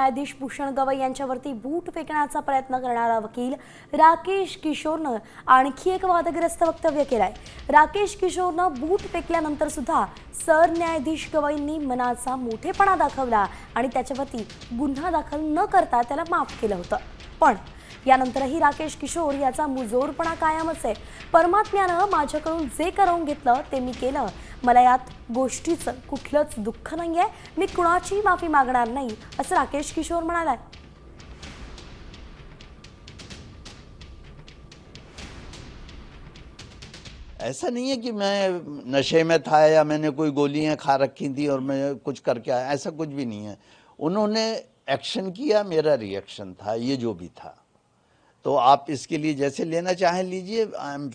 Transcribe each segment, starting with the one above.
न्यायाधीश भूषण गवई यांच्यावरती बूट फेकण्याचा प्रयत्न करणारा वकील राकेश किशोरनं आणखी एक वादग्रस्त वक्तव्य केलंय. राकेश किशोरनं बूट फेकल्यानंतर सुद्धा सरन्यायाधीश गवईंनी मनाचा मोठेपणा दाखवला आणि त्याच्यावरती गुन्हा दाखल न करता त्याला माफ केलं होतं. पण यानंतरही राकेश किशोर याचा मुजोरपणा कायमच आहे. परमात्म्यानं माझ्याकडून जे करवून घेतलं ते मी केलं. मला यात गोष्टीचं कुठलंच दुःख नाही आहे मी कुणाचीही माफी मागणार नाही असं राकेश किशोर म्हणालाय. ऐसा नहीं है कि मैं नशे में था या मैंने कोई गोलियां खा रखी थी और मैं कुछ करके आया। ऐसा कुछ भी नहीं है। उन्होंने एक्शन किया मेरा रिएक्शन था ये जो भी था। तो आप इसके लिए जैसे लेना चाहें लीजिए। I am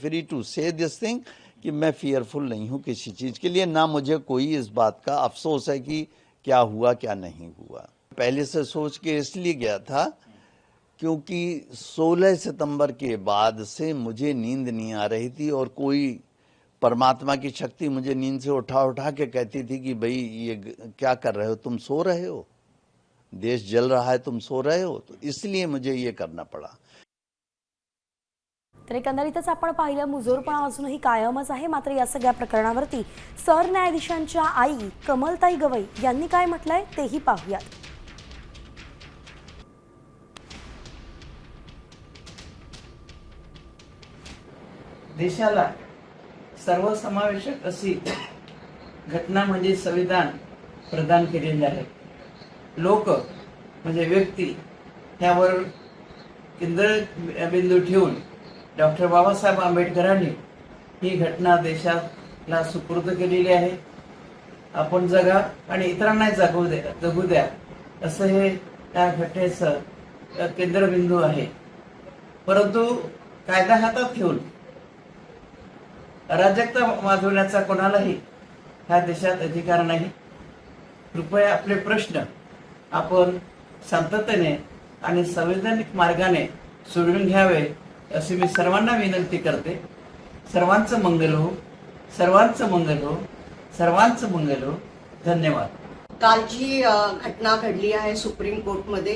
free to say this thing कि मैं फियरफुल नहीं हूँ किसी चीज़ के लिए। ना मुझे कोई इस बात का अफसोस है कि क्या हुआ, क्या नहीं हुआ। पहले से सोच के इसलिए गया था क्योंकि 16 सितंबर के बाद से मुझे नींद नहीं आ रही थी और कोई परमात्मा की शक्ति मुझे नींद से उठा उठा के कहती थी कि भाई ये क्या कर रहे हो? तुम सो रहे हो? देश जल रहा है तुम सो रहे हो। तो इसलिए मुझे ये करना पड़ा। तर एकंदरीतच आपण पाहिलं मुजोरपणा अजूनही कायमच आहे. मात्र या सगळ्या प्रकरणावरती सरन्यायाधीशांच्या आई कमलताई गवई यांनी काय म्हटलंय तेही पाहूयात. देशाला सर्वसमावेशक अशी घटना म्हणजे संविधान प्रदान केलेले आहे. लोक म्हणजे व्यक्ती ह्यावर केंद्र बिंदू ठेवून डॉक्टर बाबासाहेब आंबेडकरांनी ही घटना देशाला सुपूर्द केलेली आहे. आपण जगा आणि इतरांनाही जगू द्या जगू द्या. असं हे त्या घटनेचं केंद्रबिंदू आहे. परंतु कायदा हातात घेऊन अराजकता माजवण्याचा कोणालाही ह्या देशात अधिकार नाही. कृपया आपले प्रश्न आपण शांततेने आणि संवैधानिक मार्गाने सोडवून घ्यावे अशी मी सर्वांना विनंती करते. सर्वांचं मंगल हो सर्वांचं मंगल हो सर्वांचं मंगल हो. धन्यवाद. काल जी घटना घडली आहे सुप्रीम कोर्टमध्ये.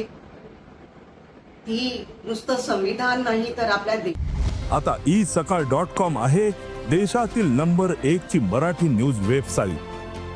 ही नुसतं संविधान नाही तर आपल्या आता ई सकाळ डॉट कॉम आहे देशातील नंबर एक ची मराठी न्यूज वेबसाईट.